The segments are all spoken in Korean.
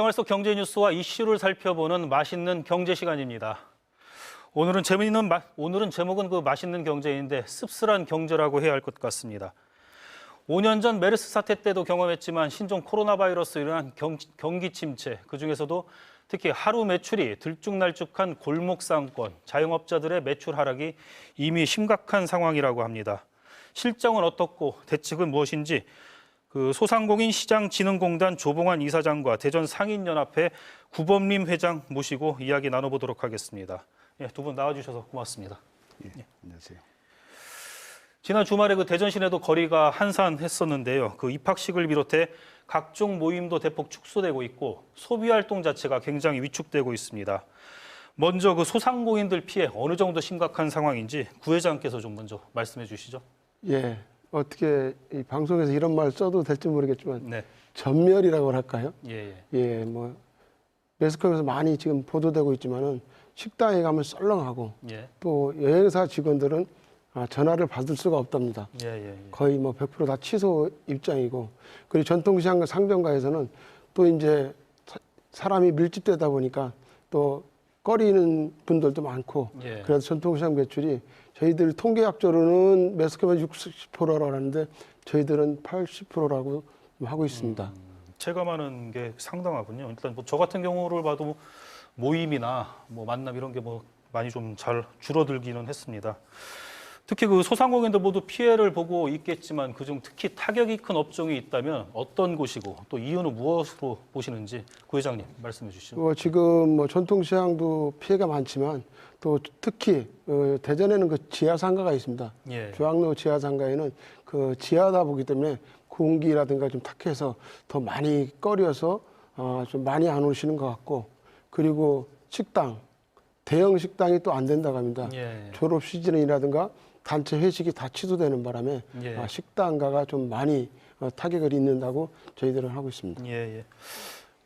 생활 속 경제 뉴스와 이슈를 살펴보는 맛있는 경제 시간입니다. 오늘은 재미있는 마- 오늘은 제목은 그 맛있는 경제인데 씁쓸한 경제라고 해야 할 것 같습니다. 5년 전 메르스 사태 때도 경험했지만 신종 코로나 바이러스로 인한 경, 경기 침체, 그 중에서도 특히 하루 매출이 들쭉날쭉한 골목 상권, 자영업자들의 매출 하락이 이미 심각한 상황이라고 합니다. 실정은 어떻고 대책은 무엇인지 그 소상공인 시장진흥공단 조봉환 이사장과 대전 상인연합회 구범림 회장 모시고 이야기 나눠보도록 하겠습니다. 예, 두 분 나와주셔서 고맙습니다. 예, 안녕하세요. 지난 주말에 그 대전 시내도 거리가 한산했었는데요. 그 입학식을 비롯해 각종 모임도 대폭 축소되고 있고 소비 활동 자체가 굉장히 위축되고 있습니다. 먼저 그 소상공인들 피해 어느 정도 심각한 상황인지 구 회장께서 좀 먼저 말씀해 주시죠. 예, 어떻게 이 방송에서 이런 말 써도 될지 모르겠지만 네, 전멸이라고 할까요? 예, 예, 예, 뭐 매스컴에서 많이 지금 보도되고 있지만은 식당에 가면 썰렁하고 예, 또 여행사 직원들은 아, 전화를 받을 수가 없답니다. 예, 예, 예. 거의 뭐 100%다 취소 입장이고 그리고 전통시장 상점가에서는 또 이제 사- 사람이 밀집되다 보니까 또 꺼리는 분들도 많고 예. 그래서 전통시장 매출이 저희들 통계학적으로는 매스컴은 60%라고 하는데 저희들은 80%라고 하고 있습니다. 체감하는 게 상당하군요. 일단 뭐 저 같은 경우를 봐도 모임이나 뭐 만남 이런 게 뭐 많이 좀 잘 줄어들기는 했습니다. 특히 그 소상공인들 모두 피해를 보고 있겠지만 그중 특히 타격이 큰 업종이 있다면 어떤 곳이고 또 이유는 무엇으로 보시는지 구 회장님 말씀해 주시죠. 뭐 지금 뭐 전통시장도 피해가 많지만 또 특히 어, 대전에는 그 지하 상가가 있습니다. 예. 조항로 지하 상가에는 그 지하다 보기 때문에 공기라든가 좀 탁해서 더 많이 꺼려서 어, 좀 많이 안 오시는 것 같고 그리고 식당 대형 식당이 또 안 된다고 합니다. 예. 졸업 시즌이라든가 단체 회식이 다 취소되는 바람에 예. 아, 식당가가 좀 많이 어, 타격을 입는다고 저희들은 하고 있습니다. 예, 예.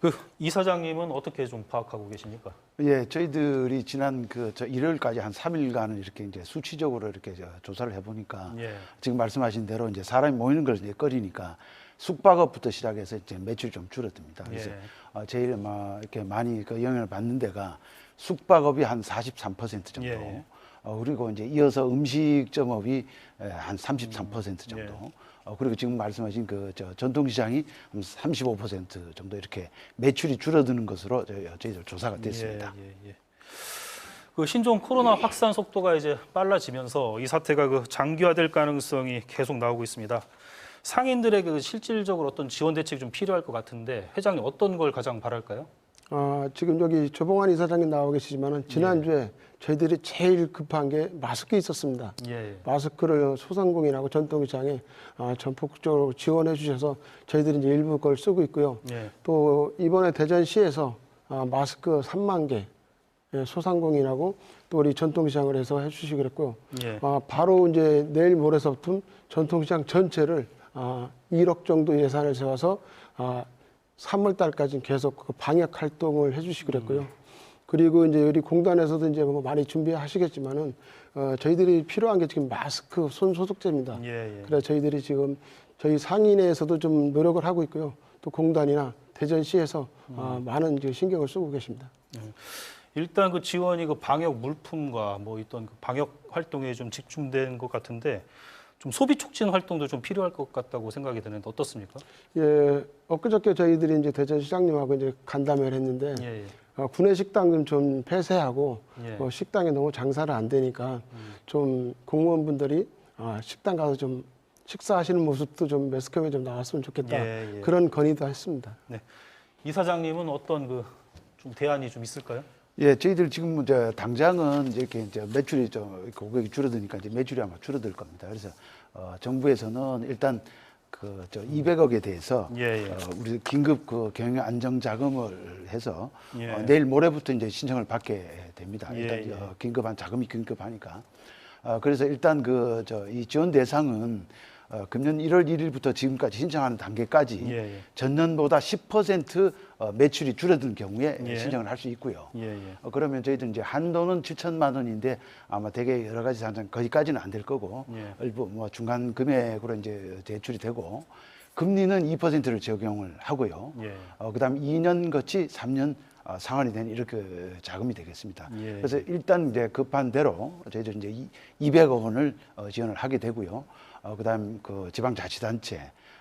그 이사장님은 어떻게 좀 파악하고 계십니까? 예, 저희들이 지난 그 저 일요일까지 한 3일간을 이렇게 이제 수치적으로 이렇게 저 조사를 해보니까 예. 지금 말씀하신 대로 이제 사람이 모이는 걸 이제 꺼리니까 숙박업부터 시작해서 이제 매출이 좀 줄어듭니다. 그래서 예. 어, 제일 막 이렇게 많이 그 영향을 받는 데가 숙박업이 한 43% 정도. 예. 어, 그리고 이제 이어서 음식점업이 에, 한33% 정도. 예. 어, 그리고 지금 말씀하신 그 저 전통시장이 한35% 정도 이렇게 매출이 줄어드는 것으로 저희, 저희들 조사가 됐습니다. 예, 예, 예. 그 신종 코로나 확산 속도가 이제 빨라지면서 이 사태가 그 장기화될 가능성이 계속 나오고 있습니다. 상인들에게 그 실질적으로 어떤 지원 대책이 좀 필요할 것 같은데 회장님 어떤 걸 가장 바랄까요? 아, 지금 여기 조봉환 이사장님 나와 계시지만은 지난주에 저희들이 제일 급한 게 마스크 있었습니다. 예. 마스크를 소상공인하고 전통시장에 아, 전폭적으로 지원해 주셔서 저희들이 이제 일부 그걸 쓰고 있고요. 예. 또 이번에 대전시에서 아, 마스크 3만 개 예, 소상공인하고 또 우리 전통시장을 해서 해주시기로 했고요. 예. 아, 바로 이제 내일 모레서부터 전통시장 전체를 아, 1억 정도 예산을 세워서 아, 3월 달까지 계속 그 방역 활동을 해주시기로 했고요. 그리고 이제 우리 공단에서도 이제 뭐 많이 준비하시겠지만은 어, 저희들이 필요한 게 지금 마스크, 손 소독제입니다. 예, 예. 그래서 저희들이 지금 저희 상인회에서도 좀 노력을 하고 있고요. 또 공단이나 대전시에서 어, 많은 이제 신경을 쓰고 계십니다. 일단 그 지원이 그 방역 물품과 뭐 있던 그 방역 활동에 좀 집중된 것 같은데 좀 소비 촉진 활동도 좀 필요할 것 같다고 생각이 드는데 어떻습니까? 예, 엊그저께 저희들이 이제 대전 시장님하고 이제 간담회를 했는데 예, 예. 어, 구내 식당은 좀 폐쇄하고 예. 어, 식당에 너무 장사를 안 되니까 좀 공무원분들이 아, 식당 가서 좀 식사하시는 모습도 좀 매스컴에 좀 나왔으면 좋겠다 예, 예. 그런 건의도 했습니다. 이사장님은 어떤 그 좀 대안이 좀 있을까요? 예, 저희들 지금 이제 당장은 이제 이렇게 이제 매출이 좀 고객이 줄어드니까 이제 매출이 아마 줄어들 겁니다. 그래서 어, 정부에서는 일단 그저 200억에 대해서 예, 예. 어, 우리 긴급 그 경영 안정 자금을 해서 예. 어, 내일 모레부터 이제 신청을 받게 됩니다. 예, 일단 예. 어, 긴급한 자금이 긴급하니까. 어, 그래서 일단 그 저 이 지원 대상은 어, 금년 1월 1일부터 지금까지 신청하는 단계까지 예, 예. 전년보다 10% 어, 매출이 줄어든 경우에 예. 신청을 할 수 있고요. 예, 예. 어, 그러면 저희들 이제 한도는 7천만 원인데 아마 대개 여러 가지 산정 거기까지는 안 될 거고 예. 일부 뭐 중간 금액으로 이제 제출이 되고 금리는 2%를 적용을 하고요. 예. 어, 그다음 2년 거치 3년 어, 상환이 된 이렇게 자금이 되겠습니다. 예. 그래서 일단 이제 급한 대로 저희들 이제 이- 200억 원을 어, 지원을 하게 되고요. 어, 그다음 그 지방자치단체,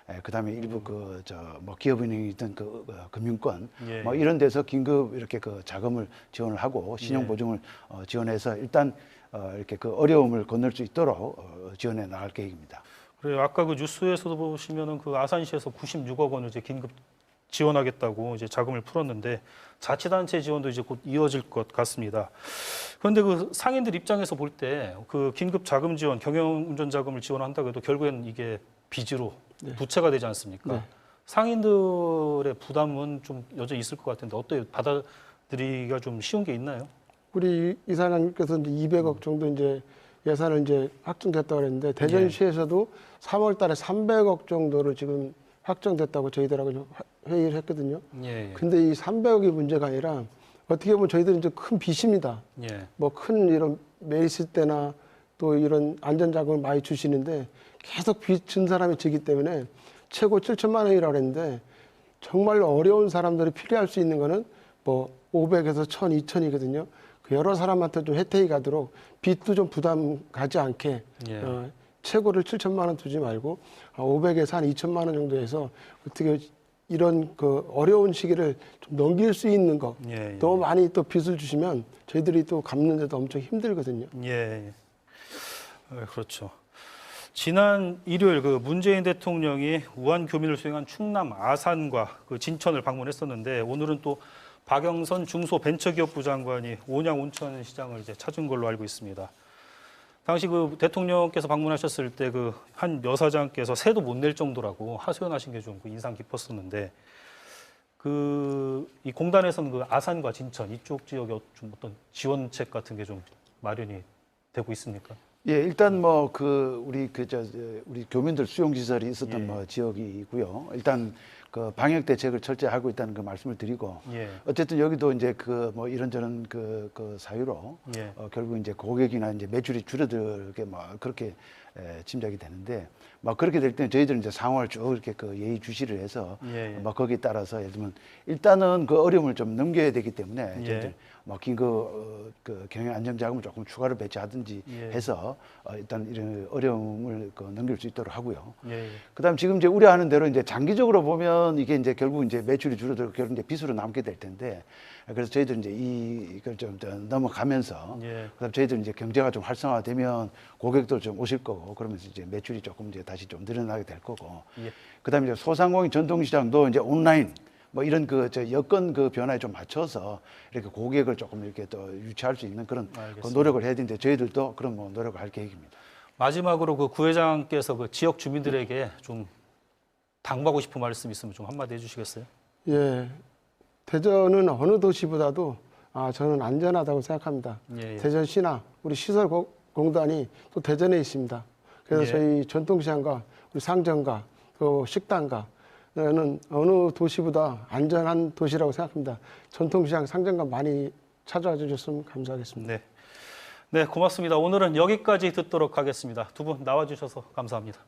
에, 그다음에 일부 그 저 뭐 기업은행이든 그 어, 금융권 예. 뭐 이런 데서 긴급 이렇게 그 자금을 지원을 하고 신용 예. 보증을 어, 지원해서 일단 어, 이렇게 그 어려움을 건널 수 있도록 어, 지원해 나갈 계획입니다. 그리고 아까 그 뉴스에서도 보시면은 그 아산시에서 96억 원을 이제 긴급 지원하겠다고 이제 자금을 풀었는데 자치단체 지원도 이제 곧 이어질 것 같습니다. 그런데 그 상인들 입장에서 볼 때 그 긴급 자금 지원, 경영 운전 자금을 지원한다고 해도 결국엔 이게 빚으로 부채가 되지 않습니까? 네. 상인들의 부담은 좀 여전히 있을 것 같은데 어떻게 받아들이기가 좀 쉬운 게 있나요? 우리 이사장님께서 이제 200억 정도 이제 예산을 이제 확정됐다고 그랬는데 대전시에서도 3월 달에 300억 정도를 지금 확정됐다고 저희들하고 회의를 했거든요. 예, 예. 근데 이 300억이 문제가 아니라 어떻게 보면 저희들은 이제 큰 빚입니다. 예. 뭐큰 이런 메리스 때나 또 이런 안전자금을 많이 주시는데 계속 빚 진 사람이 지기 때문에 최고 7천만 원이라고 그랬는데 정말 어려운 사람들이 필요할 수 있는 거는 뭐 500에서 1000, 2000이거든요. 그 여러 사람한테 좀 혜택이 가도록 빚도 좀 부담 가지 않게 예. 어, 최고를 7천만 원 두지 말고 500에서 한 2천만 원 정도 해서 어떻게 이런 그 어려운 시기를 좀 넘길 수 있는 거 예, 예. 너무 많이 또 빚을 주시면 저희들이 또 갚는데도 엄청 힘들거든요. 예, 예. 어, 그렇죠. 지난 일요일 그 문재인 대통령이 우한 교민을 수행한 충남 아산과 그 진천을 방문했었는데 오늘은 또 박영선 중소벤처기업부 장관이 온양 온천 시장을 이제 찾은 걸로 알고 있습니다. 당시 그 대통령께서 방문하셨을 때 그 한 여사장께서 세도 못 낼 정도라고 하소연하신 게 좀 인상 깊었었는데 그 이 공단에서는 그 아산과 진천 이쪽 지역에 좀 어떤 지원책 같은 게 좀 마련이 되고 있습니까? 예, 일단 뭐 그 우리 그저 우리 교민들 수용 시설이 있었던 예. 뭐 지역이고요. 일단 그 방역 대책을 철저히 하고 있다는 그 말씀을 드리고 예. 어쨌든 여기도 이제 그 뭐 이런저런 그, 그 사유로 예. 어, 결국 이제 고객이나 이제 매출이 줄어들게 뭐 그렇게 에, 짐작이 되는데 뭐 그렇게 될 때는 저희들은 이제 상황을 쭉 이렇게 그 예의 주시를 해서 예, 예. 뭐 거기에 따라서 예를 들면 일단은 그 어려움을 좀 넘겨야 되기 때문에 예. 저희들 뭐 긴급 어, 그 경영 안정 자금을 조금 추가로 배치하든지 예. 해서 어, 일단 이런 어려움을 그 넘길 수 있도록 하고요. 예. 그다음 지금 이제 우려하는 대로 이제 장기적으로 보면 이게 이제 결국 이제 매출이 줄어들고 결국 이제 빚으로 남게 될 텐데 그래서 저희들 이제 이 이걸 좀 넘어가면서 예. 그다음 저희들 이제 경제가 좀 활성화되면 고객들 좀 오실 거고 그러면서 이제 매출이 조금 이제 다시 좀 늘어나게 될 거고 예. 그다음에 이제 소상공인 전통시장도 이제 온라인 뭐 이런 그 저 여건 그 변화에 좀 맞춰서 이렇게 고객을 조금 이렇게 또 유치할 수 있는 그런 그. 노력을 해야 되는데 저희들도 그런 뭐 노력을 할 계획입니다. 마지막으로 그 구회장께서 그 지역 주민들에게 좀 당부하고 싶은 말씀 있으면 좀 한마디 해주시겠어요? 예, 대전은 어느 도시보다도 아, 저는 안전하다고 생각합니다. 예, 예. 대전시나 우리 시설공단이 또 대전에 있습니다. 그래서 예. 저희 전통시장과 우리 상점과 또 식당가 는 어느 도시보다 안전한 도시라고 생각합니다. 전통시장, 상점가 많이 찾아와 주셨으면 감사하겠습니다. 네. 네, 고맙습니다. 오늘은 여기까지 듣도록 하겠습니다. 두 분 나와 주셔서 감사합니다.